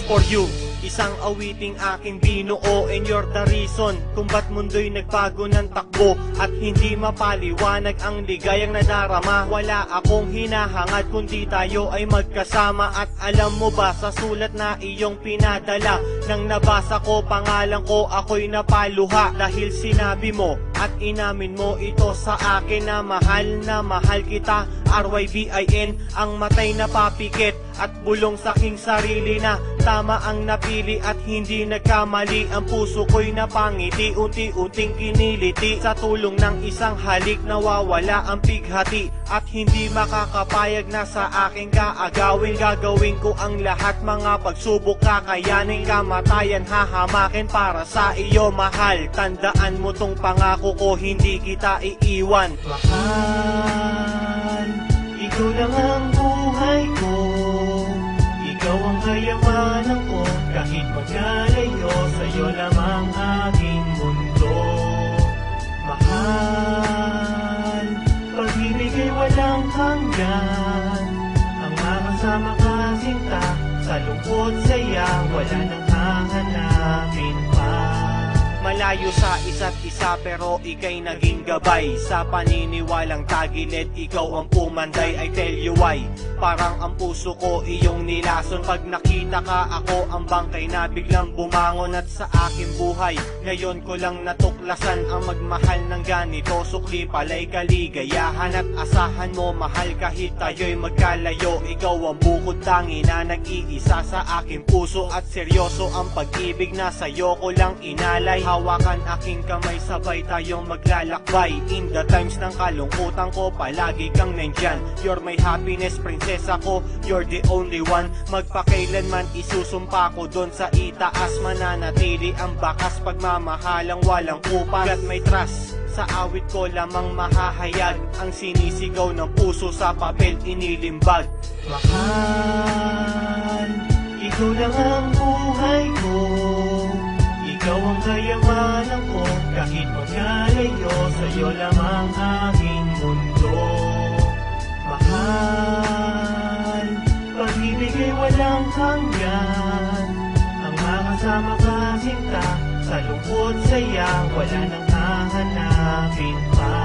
for you. Isang awiting aking binuo and you're the reason Kung ba't mundo'y nagbago ng takbo At hindi mapaliwanag ang ligayang nadarama. Wala akong hinahangad kundi tayo ay magkasama At alam mo ba sa sulat na iyong pinadala? Nang nabasa ko pangalan ko ako'y napaluha Dahil sinabi mo at inamin mo ito sa akin na mahal na mahal kita. RYBIN ang matay na papikit at bulong sa aking sarili na tama ang napili at hindi nagkamali. Ang puso ko'y napangiti unti-unting kiniliti. Sa tulong ng isang halik nawawala ang pighati. At hindi makakapayag na sa aking kaagawin gagawin ko ang lahat. Mga pagsubok kakayanin kamatayan hahamakin para sa iyo mahal. Tandaan mo tong pangako ko hindi kita iiwan. Mahal, ikaw lang ang buhay ko. Ikaw ang kayamanan ko Kahit magkalayo Sa'yo lamang aking mundo. Mahal, pag-ibig ay walang hanggan. Ang makasama ka sinta Sa lungkot saya Wala nang Malayo sa isa't isa pero ikay naging gabay. Sa paniniwalang tagilid ikaw ang pumanday I tell you why. Parang ang puso ko iyong nilason. Pag nakita ka ako ang bangkay na biglang bumangon At sa aking buhay. Ngayon ko lang natuklasan Ang magmahal ng ganito. Sukli pala'y kaligayahan At asahan mo mahal. Kahit tayo'y magkalayo Ikaw ang bukod tangi na nag-iisa sa aking puso. At seryoso ang pag-ibig na sa'yo ko lang inalay Hawakan aking kamay sabay tayong maglalakbay. In the times ng kalungkutan ko palagi kang nandyan. You're my happiness prinsesa ko. You're the only one. Magpakailanman isusumpa ko doon sa itaas. Mananatili ang bakas pagmamahalang walang upang Gat may trust sa awit ko lamang mahahayag Ang sinisigaw ng puso sa papel inilimbag. Mahal, ikaw lang ang buhay ko Ikaw ang kayamanan ko Kahit magkalayo Sa'yo lamang aking mundo. Mahal, pag-ibig ay walang hanggan. Ang makasama ka sinta Sa lungkot saya Wala nang hahanapin pa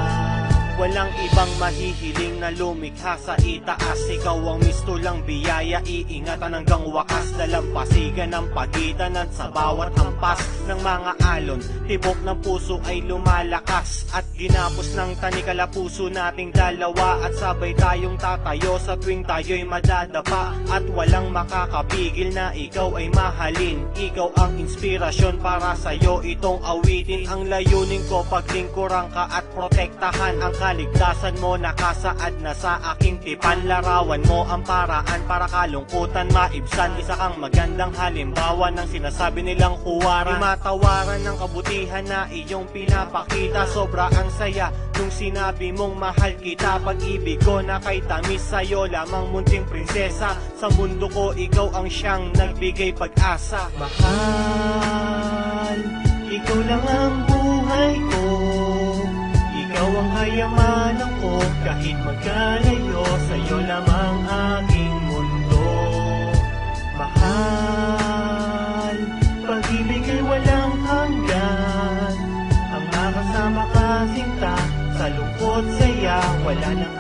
Walang ibang mahihiling na lumikha sa itaas. Ikaw ang misto lang biyaya Iingatan hanggang wakas. Dalampasigan ang pagitan at sa bawat hampas Ng mga alon Tibok ng puso ay lumalakas. At ginapos ng tanikala puso nating dalawa. At sabay tayong tatayo sa tuwing tayo'y madadapa. At walang makakapigil na ikaw ay mahalin. Ikaw ang inspirasyon para sa'yo. Itong awitin Ang layunin ko. Paglingkuran ka at protektahan Ang kaligtasan mo nakasaad na sa aking tipan Larawan mo ang paraan para kalungkutan maibsan. Isa kang magandang halimbawa ng sinasabi nilang huwaran. Matawaran ng kabutihan na iyong pinapakita. Sobra ang saya nung sinabi mong mahal kita. Pag-ibig ko na kay tamis sa'yo lamang munting prinsesa. Sa mundo ko ikaw ang siyang nagbigay pag-asa. Mahal, ikaw lang ang buhay ko ikaw ang hayamanan ko Kahit magkalayo Sa'yo lamang aking mundo. Mahal Pag-ibig ay walang hanggan. Ang makasama ka sinta Sa lungkot saya Wala nang